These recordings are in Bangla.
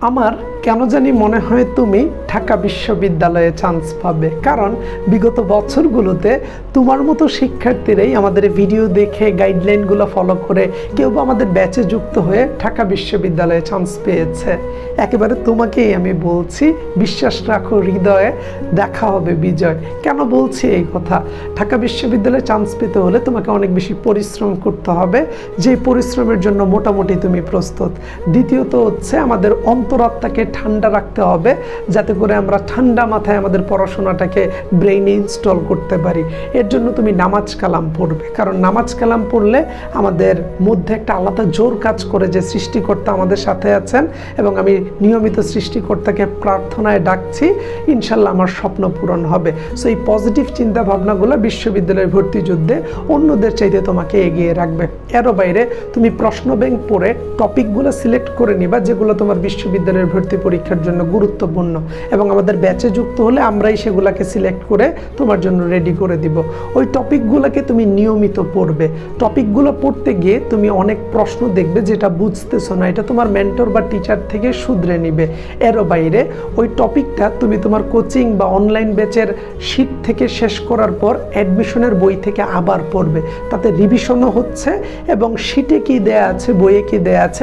আমার কেন জানি মনে হয় তুমি ঢাকা বিশ্ববিদ্যালয়ে চান্স পাবে। কারণ বিগত বছরগুলোতে তোমার মতো শিক্ষার্থীরাই আমাদের ভিডিও দেখে গাইডলাইনগুলো ফলো করে কেউ বা আমাদের ব্যাচে যুক্ত হয়ে ঢাকা বিশ্ববিদ্যালয়ে চান্স পেয়েছে। একেবারে তোমাকেই আমি বলছি, বিশ্বাস রাখো, হৃদয়ে দেখা হবে বিজয়। কেন বলছি এই কথা? ঢাকা বিশ্ববিদ্যালয়ে চান্স পেতে হলে তোমাকে অনেক বেশি পরিশ্রম করতে হবে। যে পরিশ্রমের জন্য মোটামুটি তুমি প্রস্তুত। দ্বিতীয়ত হচ্ছে আমাদের অন্তরাত্মাকে ঠান্ডা রাখতে হবে যাতে করে আমরা ঠান্ডা মাথায় আমাদের পড়াশোনাটাকে ব্রেইনে ইনস্টল করতে পারি। এর জন্য তুমি নামাজ কালাম পড়বে। কারণ নামাজ কালাম পড়লে আমাদের মধ্যে একটা আলাদা জোর কাজ করে যে সৃষ্টিকর্তা আমাদের সাথে আছেন এবং আমি নিয়মিত সৃষ্টিকর্তাকে প্রার্থনায় ডাকছি, ইনশাল্লাহ আমার স্বপ্ন পূরণ হবে। সো এই পজিটিভ চিন্তা ভাবনাগুলো বিশ্ববিদ্যালয়ের ভর্তি যুদ্ধে অন্যদের চাইতে তোমাকে এগিয়ে রাখবে। এরও বাইরে তুমি প্রশ্ন ব্যাংক পড়ে টপিকগুলো সিলেক্ট করে নিবা, যেগুলো তোমার বিশ্ববিদ্যালয়ের ভর্তি পরীক্ষার জন্য গুরুত্বপূর্ণ এবং আমাদের ব্যাচে যুক্ত হলে আমরাই সেগুলোকে সিলেক্ট করে তোমার জন্য রেডি করে দিব। ওই টপিকগুলোকে তুমি নিয়মিত পড়বে। টপিকগুলো পড়তে গিয়ে তুমি অনেক প্রশ্ন দেখবে যেটা বুঝতেছো না, এটা তোমার মেন্টর বা টিচার থেকে শুধরে নিবে। এরও বাইরে ওই টপিকটা তুমি তোমার কোচিং বা অনলাইন ব্যাচের শীট থেকে শেষ করার পর অ্যাডমিশনের বই থেকে আবার পড়বে। তাতে রিভিশনও হচ্ছে এবং শীটে কি দেয়া আছে, বইয়ে কি দেয়া আছে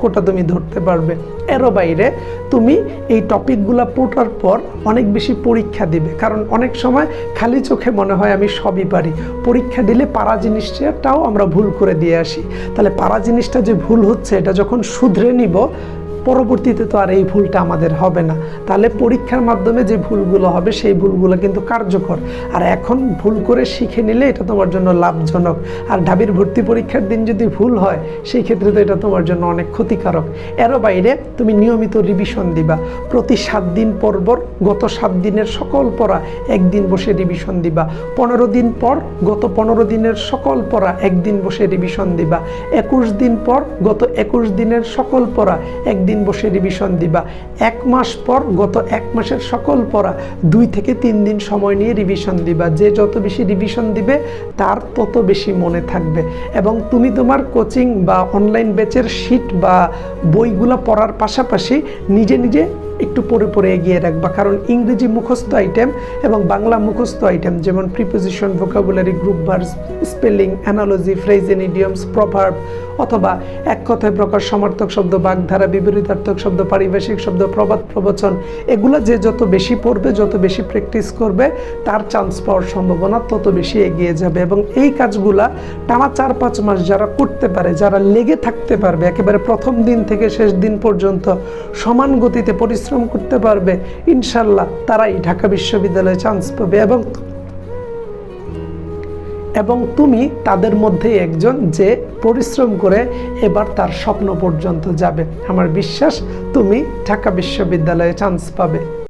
পার্থক্যটা তুমি ধরতে পারবে। এরও বাইরে তুমি এই টপিকগুলো পড়ার পর অনেক বেশি পরীক্ষা দিবে। কারণ অনেক সময় খালি চোখে মনে হয় আমি সবই পারি। পরীক্ষা দিলে পারা জিনিসটাও আমরা ভুল করে দিয়ে আসি। তাহলে পারা জিনিসটা যে ভুল হচ্ছে, এটা যখন শুধরে নিব পরবর্তীতে তো আর এই ভুলটা আমাদের হবে না। তাহলে পরীক্ষার মাধ্যমে যে ভুলগুলো হবে, সেই ভুলগুলো কিন্তু কার্যকর। আর এখন ভুল করে শিখে নিলে এটা তোমার জন্য লাভজনক। আর ঢাবির ভর্তি পরীক্ষার দিন যদি ভুল হয়, সেই ক্ষেত্রে তো এটা তোমার জন্য অনেক ক্ষতিকারক। এরও বাইরে তুমি নিয়মিত রিভিশন দিবা। প্রতি সাত দিন পর পর গত সাত দিনের সকল পড়া একদিন বসে রিভিশন দিবা। পনেরো দিন পর গত পনেরো দিনের সকল পড়া একদিন বসে রিভিশন দিবা। একুশ দিন পর গত একুশ দিনের সকল পড়া একদিন বসে রিভিশন দিবা। এক মাস পর, গত এক মাসের সকল পড়া দুই থেকে তিন দিন সময় নিয়ে রিভিশন দিবা। যে যত বেশি রিভিশন দিবে, তার তত বেশি মনে থাকবে। এবং তুমি তোমার কোচিং বা অনলাইন ব্যাচের শিট বা বইগুলো পড়ার পাশাপাশি নিজে নিজে একটু পরে পরে এগিয়ে রাখবা। কারণ ইংরেজি মুখস্থ আইটেম এবং বাংলা মুখস্থ আইটেম যেমন preposition vocabulary group verse spelling analogy phrases idioms proverb অথবা এক কথায় প্রকাশ, সমার্থক শব্দ, বাগধারা, বিপরীতার্থক শব্দ, পারিভাষিক শব্দ, প্রবাদ, প্রবচন এগুলো যে যত বেশি পড়বে, যত বেশি প্র্যাকটিস করবে, তার চান্স পাওয়ার সম্ভাবনা তত বেশি এগিয়ে যাবে এবং এই কাজগুলা টানা চার পাঁচ মাস যারা করতে পারে, যারা লেগে থাকতে পারবে, একেবারে প্রথম দিন থেকে শেষ দিন পর্যন্ত সমান গতিতে পরিশ্রম করতে পারবে। ইনশাল্লাহ তারাই ঢাকা বিশ্ববিদ্যালয়ে চান্স পাবে এবং এবং তুমি তাদের মধ্যে একজন যে পরিশ্রম করে এবার তার স্বপ্ন পর্যন্ত যাবে। আমার বিশ্বাস, তুমি ঢাকা বিশ্ববিদ্যালয়ে চান্স পাবে।